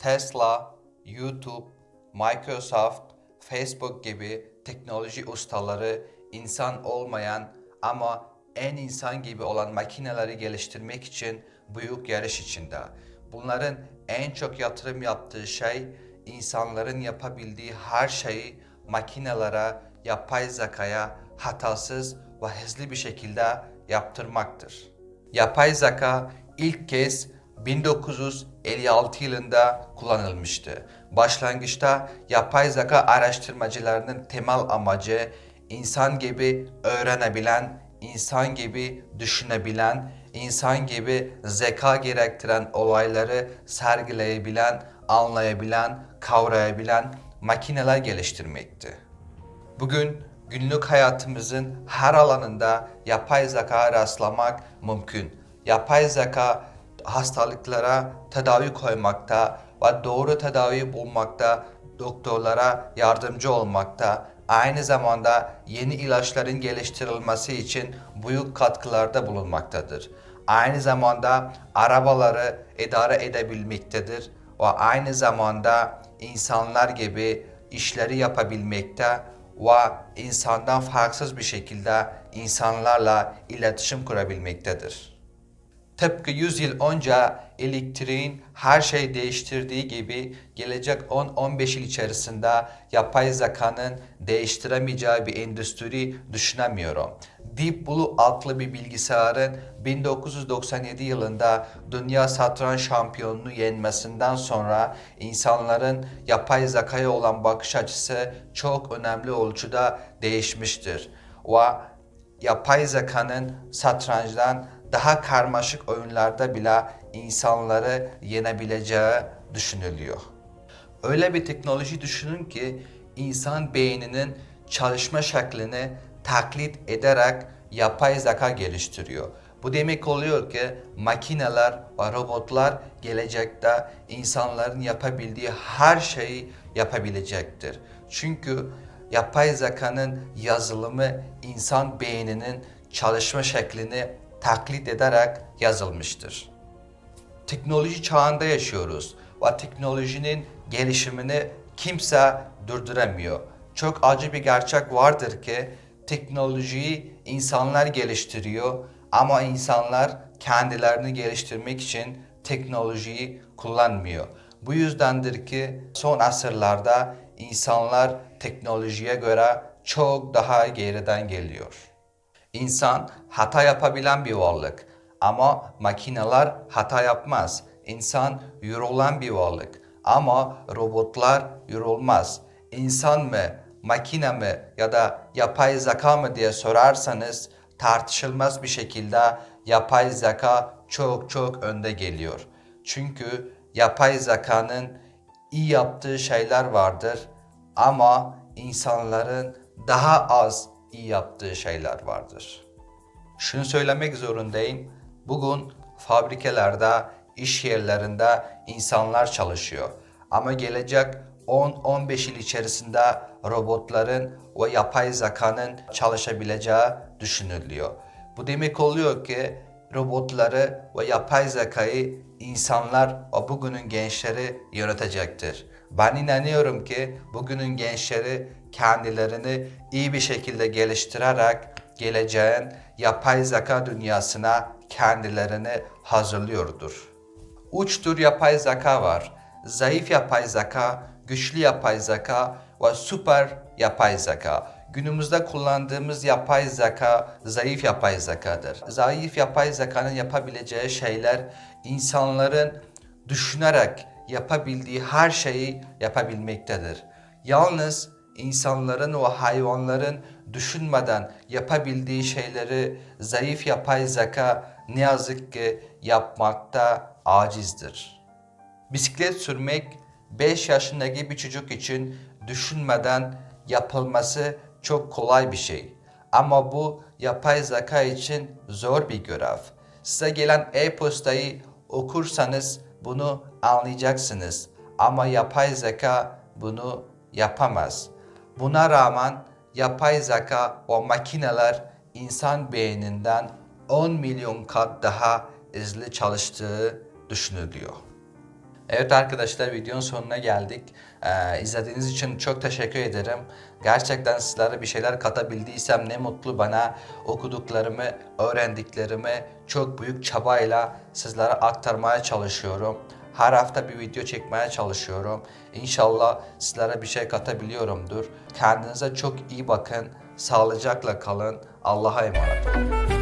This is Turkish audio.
Tesla, YouTube, Microsoft, Facebook gibi teknoloji ustaları insan olmayan ama en insan gibi olan makineleri geliştirmek için büyük yarış içinde. Bunların en çok yatırım yaptığı şey insanların yapabildiği her şeyi makinelere, yapay zekaya hatasız ve hızlı bir şekilde yaptırmaktır. Yapay zeka ilk kez 1956 yılında kullanılmıştı. Başlangıçta yapay zeka araştırmacılarının temel amacı insan gibi öğrenebilen, insan gibi düşünebilen, insan gibi zeka gerektiren olayları sergileyebilen, anlayabilen, kavrayabilen makineler geliştirmekti. Bugün günlük hayatımızın her alanında yapay zeka rastlamak mümkün. Yapay zeka hastalıklara tedavi koymakta ve doğru tedavi bulmakta, doktorlara yardımcı olmakta, aynı zamanda yeni ilaçların geliştirilmesi için büyük katkılarda bulunmaktadır. Aynı zamanda arabaları idare edebilmektedir ve aynı zamanda insanlar gibi işleri yapabilmekte ve insandan farksız bir şekilde insanlarla iletişim kurabilmektedir. Tıpkı 100 yıl önce elektriğin her şeyi değiştirdiği gibi gelecek 10-15 yıl içerisinde yapay zekanın değiştiremeyeceği bir endüstri düşünemiyorum. Deep Blue adlı bir bilgisayarın 1997 yılında dünya satranç şampiyonunu yenmesinden sonra insanların yapay zekaya olan bakış açısı çok önemli ölçüde değişmiştir. Ve yapay zekanın satrançtan daha karmaşık oyunlarda bile insanları yenebileceği düşünülüyor. Öyle bir teknoloji düşünün ki insan beyninin çalışma şeklini taklit ederek yapay zeka geliştiriyor. Bu demek oluyor ki makineler ve robotlar gelecekte insanların yapabildiği her şeyi yapabilecektir. Çünkü yapay zekanın yazılımı insan beyninin çalışma şeklini taklit ederek yazılmıştır. Teknoloji çağında yaşıyoruz ve teknolojinin gelişimini kimse durduramıyor. Çok acı bir gerçek vardır ki teknolojiyi insanlar geliştiriyor ama insanlar kendilerini geliştirmek için teknolojiyi kullanmıyor. Bu yüzdendir ki son asırlarda insanlar teknolojiye göre çok daha geriden geliyor. İnsan hata yapabilen bir varlık ama makineler hata yapmaz. İnsan yorulan bir varlık ama robotlar yorulmaz. İnsan mı, makine mi ya da yapay zeka mı diye sorarsanız tartışılmaz bir şekilde yapay zeka çok çok önde geliyor. Çünkü yapay zekanın iyi yaptığı şeyler vardır ama insanların daha az iyi yaptığı şeyler vardır. Şunu söylemek zorundayım. Bugün fabrikalarda, iş yerlerinde insanlar çalışıyor. Ama gelecek 10-15 yıl içerisinde robotların ve yapay zekanın çalışabileceği düşünülüyor. Bu demek oluyor ki robotları ve yapay zekayı insanlar ve bugünün gençleri yönetecektir. Ben inanıyorum ki bugünün gençleri kendilerini iyi bir şekilde geliştirerek geleceğin yapay zeka dünyasına kendilerini hazırlıyordur. Üç tür yapay zeka var. Zayıf yapay zeka, güçlü yapay zeka ve süper yapay zeka. Günümüzde kullandığımız yapay zeka zayıf yapay zekadır. Zayıf yapay zekanın yapabileceği şeyler insanların düşünerek yapabildiği her şeyi yapabilmektedir. Yalnız insanların ve hayvanların düşünmeden yapabildiği şeyleri zayıf yapay zeka ne yazık ki yapmakta acizdir. Bisiklet sürmek 5 yaşındaki bir çocuk için düşünmeden yapılması çok kolay bir şey. Ama bu yapay zeka için zor bir görev. Size gelen e-postayı okursanız bunu anlayacaksınız. Ama yapay zeka bunu yapamaz. Buna rağmen yapay zeka ve makineler insan beyninden 10 milyon kat daha hızlı çalıştığı düşünülüyor. Evet arkadaşlar videonun sonuna geldik. Ee, izlediğiniz için çok teşekkür ederim. Gerçekten sizlere bir şeyler katabildiysem ne mutlu bana. Okuduklarımı, öğrendiklerimi çok büyük çabayla sizlere aktarmaya çalışıyorum. Her hafta bir video çekmeye çalışıyorum. İnşallah sizlere bir şey katabiliyorumdur. Kendinize çok iyi bakın. Sağlıcakla kalın. Allah'a emanet olun.